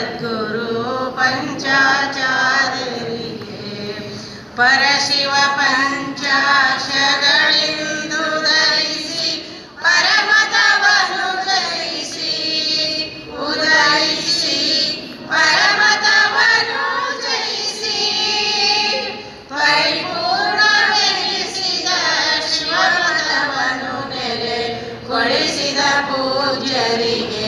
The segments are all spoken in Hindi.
ಜಗದ್ಗುರು ಪಂಚಾಚಾರ್ಯರಿಗೆ ಪರಶಿವ ಪಂಚಾಶಗಳಿಂದು ದಯಿಸಿ ಪರಮತವನ್ನು ಜಯಿಸಿ ಉದಯಿಸಿ ಪರಮತವನ್ನು ಜಯಿಸಿ ಪರಿಪೂರ್ಣವೆನಿಸಿದ ಶಿವಮತವನ್ನು ನೆಲೆಗೊಳಿಸಿದ ಪೂಜ್ಯರಿಗೆ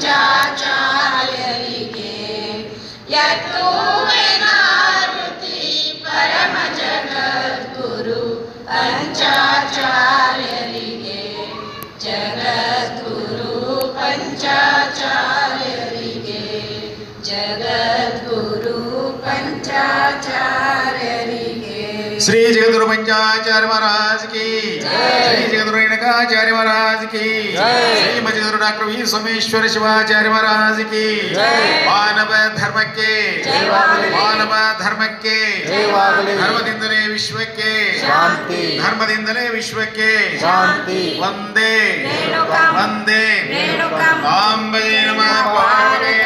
पञ्चाचार्यरिगे यतो वेनारुति परमजगद्गुरु पञ्चाचार्यरिगे जगद्गुरु पञ्चाचार्यरिगे जगद्गुरु पञ्चाचार्य श्री जगदुरपंचाचार्य महाराज की श्री जगदुरकाचार्य महाराज की श्री मजिदुर डॉक्टर वी सोमेश्वर शिवाचार्य महाराज की मानव धर्म के मानव धर्म के धर्म दिंदने विश्व के शांति। धर्मदिंदने विश्व के शांति वंदे वंदे नमः। पार्वती।